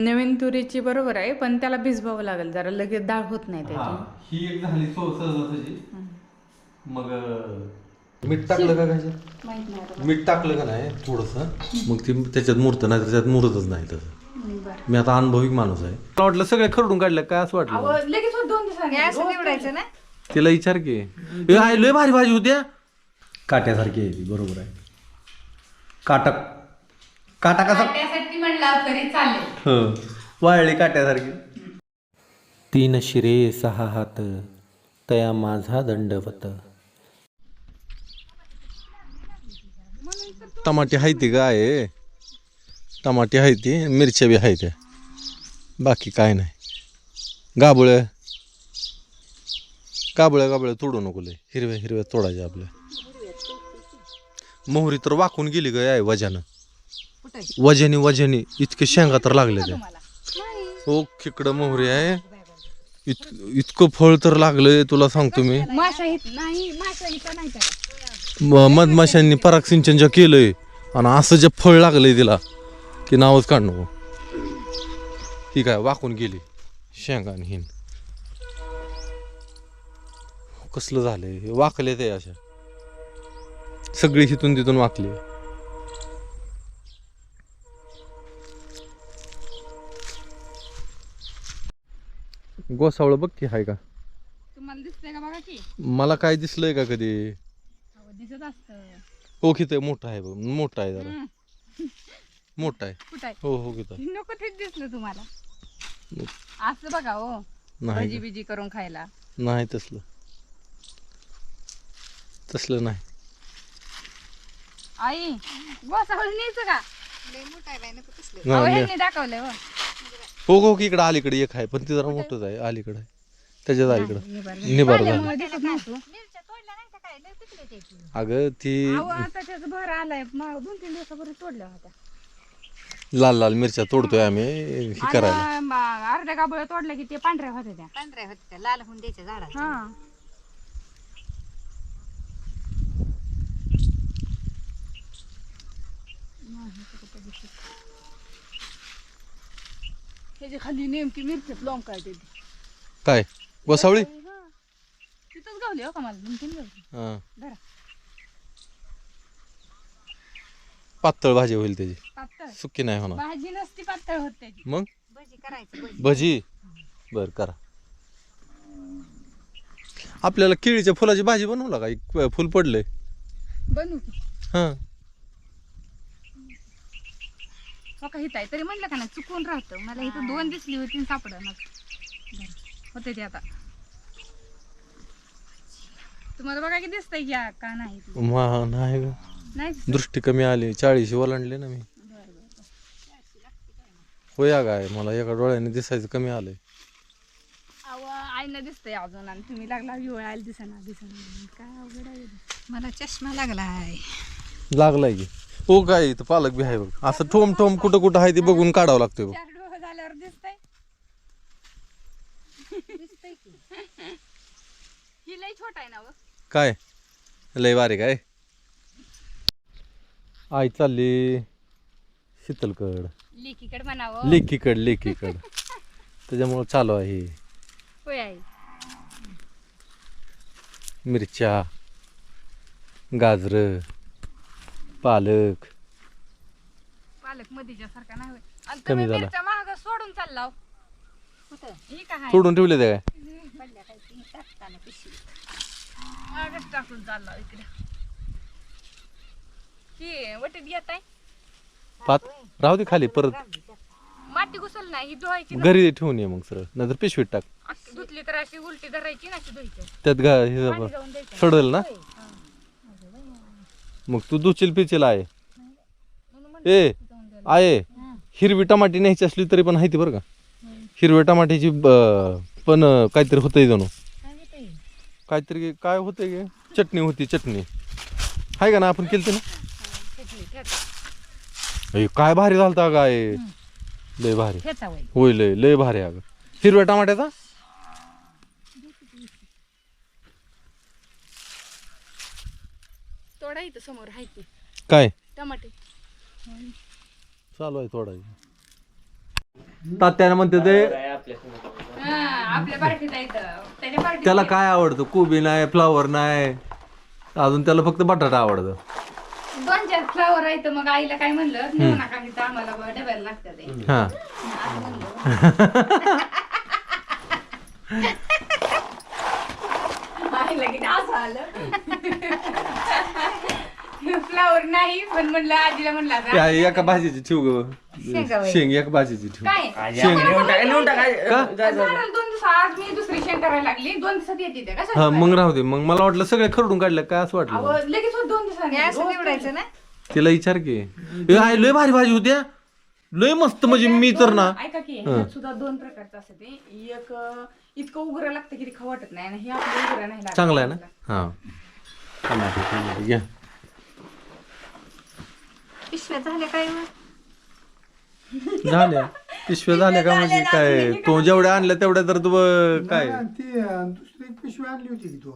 नवीन तुरीची बरोबर आहे पण त्याला भिजवावं लागेल जरा लगेच डाळ होत नाही त्याची. ही एक झाली सो सहजासहजी. मग अं, मीठ टाकलं का माहीत नाही मीठ टाकलं का नाही थोडस? मग ती त्याच्यात मुरत नाही त्याच्यात मुरतच नाही तसं. मी आता अनुभविक माणूस आहे. मला वाटलं सगळे खरडून काढलं काय असं वाटलं? अहो, लगेच होत दोन दिवसांनी. असं निवडायचं ना? तिला विचार की. लय भारी भाजी होत्या काट्यासारखी आहे ती बरोबर आहे. काटा काटा कसा त्यासाठी म्हणलं तरी चालेल. हं, वाळली काट्यासारखी. तीन शिरे सहा हात तया माझा दंडवत. टमाटे आहे ती काय टमाटे आहे ती मिरच्या बी आहे त्या बाकी काय नाही. गाबुळ्या गाबुळ्या गाबुळ्या तोडू नको लय. हिरव्या हिरव्या तोडायच्या आपल्या. मोहरी तर वाकून गेली ग आहे वजानं. वजनी वजनी. इतके शेंगा तर लागले त्या हो खेकडं मोहरी आहे. इत इतकं फळ तर लागलंय तुला सांगतो मी. म- मधमाशांनी पराग सिंचन जे केलंय आणि असं जे फळ लागलंय तिला की नावच काढ नको. ही काय वाकून गेली शेंगा आणि हिन कसलं झालंय? हे वाकले ते अशा. सगळी हिथून तिथून वाकली. गोसावळ बघ की हाय का. तुम्हाला दिसतंय का बघा की? मला काय दिसलंय का कधी? अहो, दिसत असत. हो किती मोठा आहे बघ मोठा आहे जरा. मोठा आहे. कुठं आहे? हो हो किती नको तेच दिसलं तुम्हाला. असं बघा हो नाही भजी बिजी करून खायला. नाही तसलं. तसलं नाही. आई गोसावळ न्यायचं का? ना, अहो, ने- ह्यांनी दाखवलंय हो. हो हो की इकडं अलीकडे एक आहे पण ते जरा मोठंच आहे अलीकडे. आहे त्याच्याच अलीकडं. निबार झालं. नव्हतं. अगं ती अहो आता त्याचं भर आलाय. मग दोन तीन दिवसापूर्वी तोडल्या होत्या. लाल लाल मिरच्या तोडतोय आम्ही हे करायला. आणि म- अर्ध्या गाबळ तोडल्या की ते पांढऱ्या होत्या त्या. पांढऱ्या होत्या लाल होऊन द्यायच्या झाडाला. हा. त्याच्याखाली नेमकी मिरची प्लॉम काढते ती. काय? गोसावळी? हा. तिथंच गावली हो का मला? दोन तीन गावली हा. धरा. पातळ भाजी होईल त्याची. पातळ? सुकी नाही होणार. भाजी नसती पातळ होत त्याची. मग? भजी करायची भजी. भजी? बर करा. आपल्याला केळीच्या फुलाची भाजी बनवला का एक फुल पडलंय बनवू की. हा. हो का हित आहे तरी म्हणलं का ना चुकून राहतं. मला इथं दोन दिसली होती आणि सापडणार होते ते आता. तुम्हाला बघा की दिसतंय की या का नाही ते? मा- नाही ग. नाही दिसत? दृष्टी कमी आली. चाळीशी ओलांडले ना मी. होया काय मला. एका डोळ्याने दिसायचं कमी आलंय. अहो आईनं दिसतंय अजून आणि तुम्ही लागला आयला दिसना दिसना. काय अवघड आहे. मला चष्मा लागलाय. लागलाय की. हो काय इथं पालक बी आहे बघ. असं ठोम ठोम कुठं कुठं आहे ते बघून काढावं लागतंय बघ. चार डोळं झाल्यावर दिसतंय. दिसतंय की. ही लई छोटा आहे ना व काय? लय बारीक आहे आई चालली. शीतलकड लेकीकडे म्हणावं. लेकीकड लेकीकड. त्याच्यामुळं चालू आहे. होय आई. मिरच्या गाजर. पालक. पालक मधीच्या सारखा नाही होय आणि कमी तुम्ही झाला. मिरच्या महाग सोडून चालला हो. तोडून ठेवले ते काय? टाकून इकडे. ही वटीत घेत आहे. पात राहू दे खाली परत. माती घुसल नाही ही धुवायची ना. घरी ठेवून ये मग सरळ नाहीतर पिशवीत टाक. अशी धुतली तर अशी उलटी धरायची ना अशी धुवायची. त्यात गा हे पाणी जाऊन द्यायचं. सडल ना? मग तू दुचिल पिचील आहे. ए आहे. हिरवी टमाटी न्यायची असली तरी पण आहे ती बरं का? हिरव्या टमाट्याची पण काहीतरी होतंय जणू. काहीतरी काय होतंय गे? चटणी होती चटणी. आहे का ना आपण केलं ना? अय, काय भारी झालता काय लय भारी. होय लय लय भारी अगं. हिरव्या टमाट्याचा? तोडा इथं समोर आहे की. काय? टमाटे. चालू आहे थोडा. तात्याने म्हणते ते हा, आपल्या पार्टीत आहे इथं. त्याच्या पार्टीत त्याला काय आवडतं? कोबी नाही फ्लावर नाही. अजून त्याला फक्त बटाटा आवडतं. दोन चार फ्लावर आहे तर मग आईला काय म्हणलं नेऊ नका इथं आम्हाला ब- डब्याला लागतं ते. हा. किती असं आलं. फ्लावर नाही पण म्हणलं आजीला म्हणलं आता. एका भाजीची ठेव ग. शेंगावळी. शेंग एका भाजीची ठेव. काय? शेंग. झाडाला दोन दिवस आज मी दुसरी शेंग करायला लागली. दोन दिवसात येते ते. कसं मग राहू दे. मग मला वाटलं सगळे खरडून काढलं. काय असं वाटलं? लगेच होत दोन दिवसांनी. हे असं रोज निवडायचं ना? तिला विचार की. ए, आय लय भारी भाजी होत्या लय मस्त म्हणजे मी तर ना ऐका की ह्याच्यात सुद्धा दोन प्रकारचं असतं ते. एक अं, इतकं उग्र लागतं की ते खाऊ वाटत नाही. आणि हे आपलं उग्र नाही लागत. चांगलं आहे ना? हा. टमाटे टमाटे घ्या पिशव्या झाल्या काय मग? झाल्या. पिशव्या झाल्या का म्हणजे काय? तू जेवढ्या आणल्या तेवढ्या तर तू अं, काय. ती अं, दुसरी पिशवी आणली होती की तू?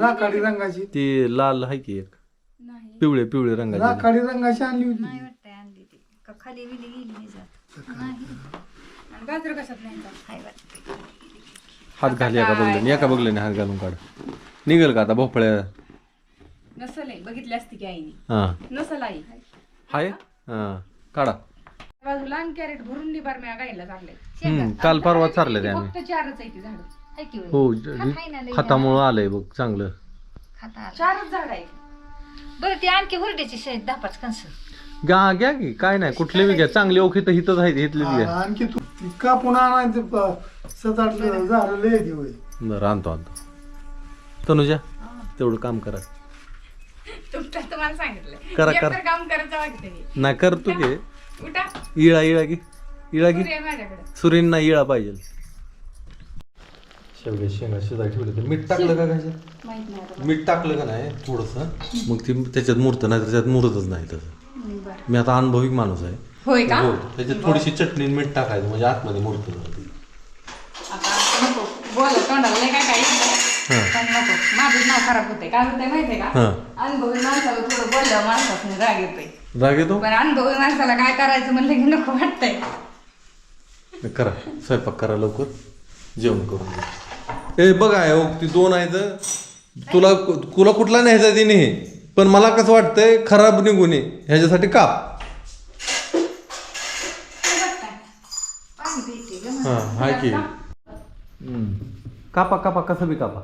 राखाडी रंगाची. ती लाल आहे की एक? नाही. पिवळे पिवळे रंगाची. राखाडी रंगाची आणली होती. नाही वाटतंय आणली ती. का खाली गेली नाही जात? आणि गाजर कशात नाही जात. हाय वाटते हात घाल एका बघल्याने एका बघल्याने हात घालून काढ. निघेल का आता भोपळ्या नसल आहे बघितली असती की आईने. हा. नसल आई. हाय? हा. काढा. बाजूला आणि कॅरेट भरून निबार मी गायला चालले हम्म काल परवा चारले ते आम्ही फक्त चारच आहे ती झाड. हाय की होय? हो खात आहे ना लई खतामुळं आलंय बघ चांगलं. खाता आलं. चारच झाड आहे बरं ती आणखी हुरड्याची शेत दहा पाच कंस घ्या घ्या की काय नाही कुठले बी घ्या. चांगली ओळखी तर हिथंच घ्या. आणखी तू ती कापून आणायचं सात आठ झाडं लय ती होय बरं आणतो आणतो. तनुजा तेवढं काम करा. तुमच्या तुम्हाला सांगितलं करा, एक करा. तर काम करायचं वाटतं नाही करतो की उठा. इळा इळा की इळा की सूर्य आहे माझ्याकडे. सुरींना इळा पाहिजे. शेवगे शेंगा शिजाय ठेवले तर मीठ टाकलं का माहीत नाही आता. मीठ टाकलं का नाही? थोडंसं. मग ती त्याच्यात मुरतं नाही त्याच्यात मुरतच नाही तसं. बरं. मी आता अनुभविक माणूस आहे. होय का? हो त्याच्यात थोडीशी चटणी आणि मीठ टाकायचं म्हणजे आतमध्ये मुरतं जरा ते. आता असं नको. बोल तोंडाला नाही काय पण नको. माझंच नाव खराब होतंय. काय होतंय माहितीये का? हां. अनुभवी माणसाला थोडं बोललं राग येतोय. राग येतो? पण अनुभवी माणसाला काय करायचं म्हणलं की नको वाटतंय. करा. स्वयंपाक करा लवकर. जेवण करून घे. ए बघा हे ती दोन आहेत. तुला तुला कुठला न्यायचा तिने? पण मला कसं वाटतंय खराब निघून ये. ह्याच्यासाठी काप. हा हाय की हम्म. कापा कापा कसं बी कापा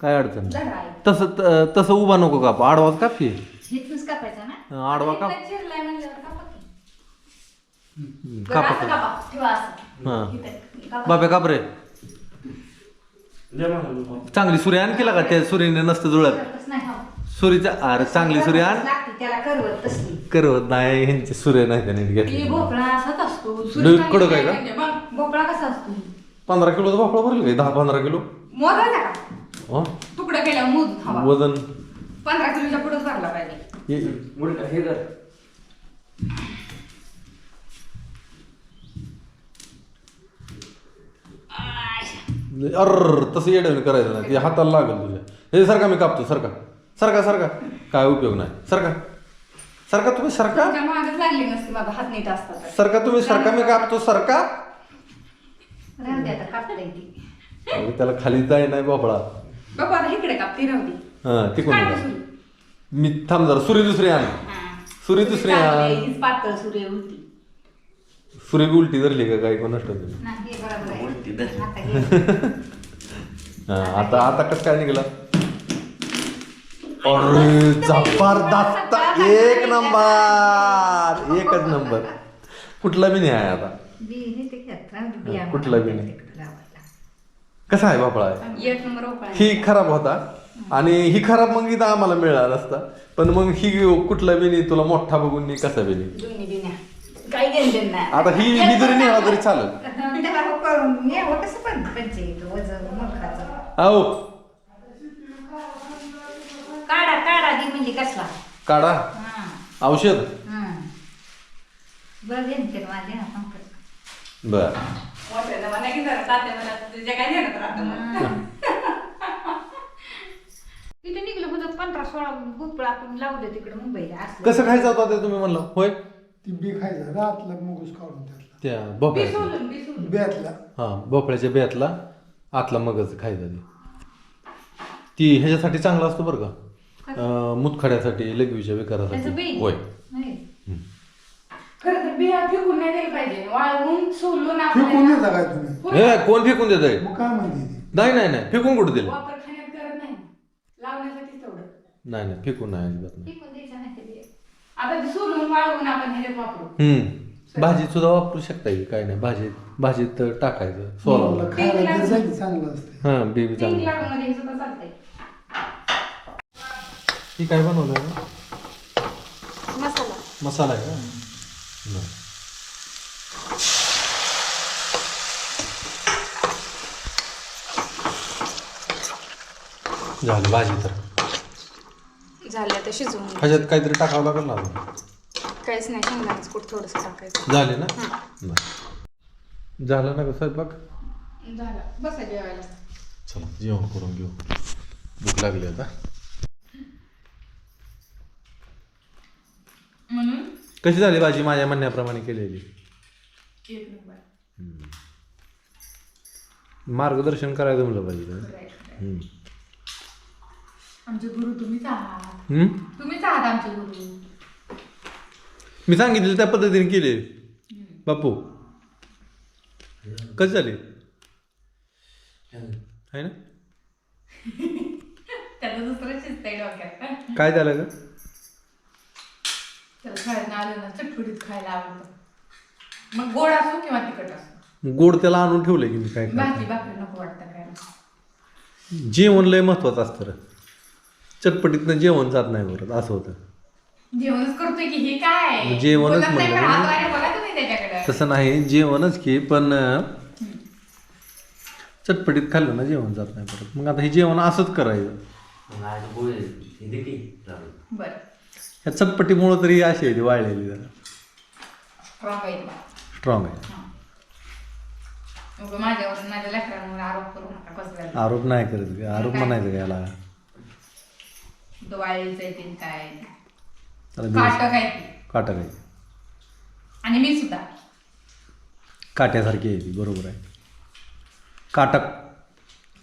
काय अडचण नाही. तसं त- तसं उभा नको कापा आडवाच काप कापायचा ना हा, आडवा काप चिरलाय म्हणल्यावर कापा की. हम्म, बरं, कापा असं कापा. कापा. ठेवा असं. हा इथं. कापा. बाबे काप रे चांगली सुरी आण केला का त्या सुरीने नसतं जुळत करतच नाही हो. सुरीचा अरे चांगली सुरी आण लागते त्याला करवत तसली करवत नाही ह्यांची सुरे नाही त्याने घेतली भोपळा असाच असतो कडक आहे का? भोपळा कसा असतो? पंधरा किलोचा भोपळा भरला काय दहा पंधरा किलो. मोजायचा का? हा? तुकडं केल्यावर मोजून हवा वजन. पंधरा किलोच्या पुढेच भरला पाहिजे. हे- अर तसं येडवून करायचं नाही. ते हाताला लागल तुझ्या. हे सरका मी कापतो सरका. सरका सरका. काय उपयोग नाही. सरका. सरका तुम्ही सरका. तुमच्या मागच लागली नसती माझा हात नीट असता तर. सरका तुम्ही सरका मी कापतो सरका. राहू दे आता कापता येते अहो, त्याला खाली जाय नाही भोपळा बाबा आता इकडे कापती राहू दे. हा तिकडून जा. सुरू? मी थांब जरा सुरी दुसरी आण. हा. सुरी दुसरी आण. हीच पातळ सूर्य होती सुरी बी उलटी धरली का काय कोण असतं ते? नाही हे बरोबर आहे. आता हे. हा, आता आता कसं काय निघाला? अरे जबरदस्त. एक नंबर. एकच नंबर. कुठला बी नाही आहे आता. कुठला बी नाही. कसा आहे बापळा? आहे एक नंबर ओपळा ही खराब होता. आणि ही खराब मग इथं आम्हाला मिळाला नसता पण मग ही कुठला बी नाही तुला मोठा बघून नाही कसा बी नाही. आता ही ही जरी निघाला तरी चालेल. हो अहो काढा म्हणजे कसला? काढा. हा. औषध? हा ते माझे बर मोठ्यानं म्हणा की जरा तात्या म्हणा तुझ्या काय ध्यानात राहतं मग. तिथे निघलं होतं पंधरा सोळा भोपळा आपण लावलं तिकडे मुंबईला कसं खायचं होता ते तुम्ही म्हणलं होय ती बी खायचं रातला मुगूस काढून त्यातला त्या भोपळ्याच्या सोलून बी सोलून ब्यातला हा भोपळ्याच्या बियातला आतला मगच खायचा ते ती ह्याच्यासाठी चांगला असतो बरं का अं, मुतखड्यासाठी लघवीच्या त्याचं विकारासाठी बी? होय नाही. खरं तर बिया फेकून नाही दिलं पाहिजे. वाळवून सोलून फेकून आपण देता काय तुम्ही? हे कोण फेकून देत आहे मग काय म्हणते ती? नाही नाही नाही. फेकून कुठं दिलं? वापर खाण्यात करत नाही. लावण्यासाठी तेवढं. नाही नाही. फेकून नाही अजिबात नाही. फेकून द्यायचं नाही ते बिया. आता ते सोलून वाळवून आपण ह्याच्यात वापरू. हम्म. भाजीत सुद्धा वापरू शकता की काय नाही? भाजीत भाजीत टाकायचं सोलावं. मुलाला खायला ते जायचं चांगलं असतं हा बी बी तीन चांगलं. लाडू मध्ये हे सुद्धा चालतंय. ही काय बनवलं मसाला. मसाला आहे का. झाली भाजी तर. झाले आता शिजवून. ह्याच्यात काहीतरी टाकावं लागेल ना अजून. काहीच नाही शेंगदाण्याच कुठं थोडंसं टाकायचं. झाले ना? बरं. झालं ना का स्वयंपाक? झालं. बसा जेवायला. चला जेवण करून घेऊ. भूक लागली आता. म्हणून कशी झाली भाजी माझ्या म्हणण्याप्रमाणे केलेली? एक नंबर मार्गदर्शन करायला जमलं पाहिजे हम्म. आमचे गुरु तुम्हीच आहात. हम्म? तुम्हीच आहात आमचे गुरु. मी सांगितलं त्या पद्धतीने केले. बापू. कशी झाली? आहे ना? त्याला दुसरं शिजतंय डोक्यात. काय झालं ग? त्याला खायला आलं ना चटपटीत खायला आवडतं. मग गोड असो किंवा तिखट असो. गोड त्याला आणून ठेवलंय की मी काय काय भाजी भाकरी नको वाटतं खायला. जेवण लय महत्वाचं असतं रे. चटपटीतनं जेवण जात नाही बरं असं होतं. जेवणच करतोय की हे काय? जेवणच बोलत नाही म्हणलं पण मी. हात वारे बघा तुम्ही त्याच्याकडे. तसं नाही जेवणच की पण अं, चटपटीत खाल्लं ना जेवण जात नाही परत मग आता हे जेवण असंच करायचं. बरं. ह्या चटपटीमुळं तरी अशी आहे ती वाळलेली जरा. स्ट्रॉंग आहे स्ट्रॉंग आहे. मग माझ्यावरून माझ्या लेकरांवर आरोप करू नका कसं झालं आरोप नाही करत. आरोप म्हणायचं का याला? वाळीचं आहे ते काय त्याला काट दिवस काय ते. काटा काय? आणि मी सुद्धा. काट्यासारखी आहे ती बरोबर आहे. काटा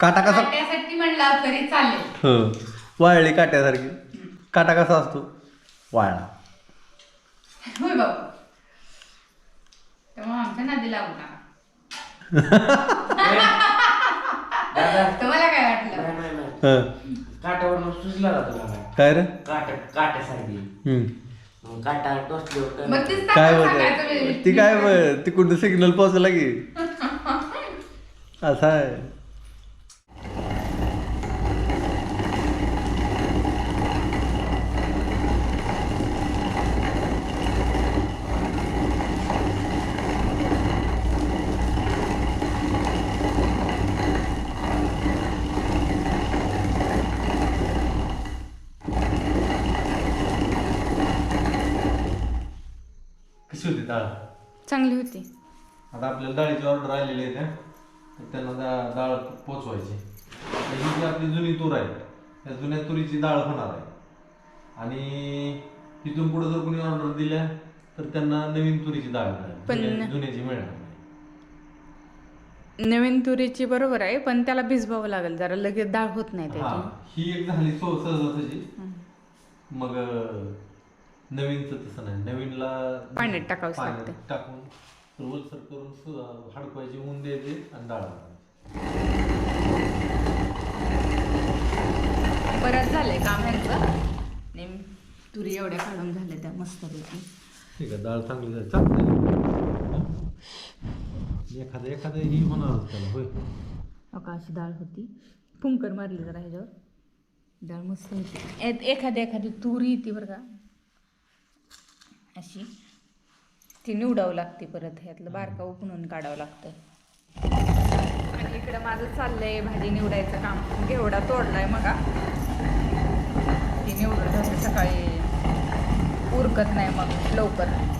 काटा कसा? त्यासाठी म्हणलं तरी चालेल. हं. वाळली काट्यासारखी. काटा कसा असतो? वाळला होय बाबू तेव्हा आमच्या नादी लागू नका तुम्हाला काय वाटलं हं काट्यावरून सुचला का तुला काय काय रे काट्या काट्यासारखी हं. मग काटा टोचल्यावर काय तीच काय सांगायचं. ती काय ब- ती कुठं सिग्नल पोहोचला की असं आहे कशी होती डाळ चांगली होती. आता आपल्याला डाळीची ऑर्डर आलेली आहे त्या. तर त्यांना डाळ डाळ पोचवायची. ही जी आपली जुनी तूर आहे त्या जुन्या तुरीची डाळ होणार आहे. आणि तिथून पुढे जर कोणी ऑर्डर दिल्या तर त्यांना नवीन तुरीची डाळ मिळेल. पण- जुन्या- जुन्याची मिळणार नाही. नवीन तुरीची बरोबर आहे पण त्याला भिजवावं लागेल. जरा लगेच डाळ होत नाही हा त्याची. ही एक झाली सो सहजासहजी. मग अं, नवीनचं तसं नाही. नवीनला पाण्यात टाकावंच पाण्यात लागतं. टाकून ओलसर करून सु- हडकवायची ऊन द्यायचे आणि डाळ. बरंच झालंय काम ह्यांचं. नेम तुरी एवढ्या काढून झाल्या त्या मस्तपैकी. ठीक आहे डाळ चांगली झाली. चांगली एखादं एखादं ही होणारच त्याला होय. अका अशी डाळ होती. फुंकर मारली जरा ह्याच्यावर. डाळ मस्त होती. ए- एखादी एखादी तुरी येते बरं का. अशी. ती निवडावं लागते परत ह्यातलं बारका उकणून काढावं लागतं. आणि इकडं माझं चाललंय भाजी निवडायचं काम. घेवडा तोडलाय मगा. ती निवडून ठेवते सकाळी. उरकत नाही मग लवकर.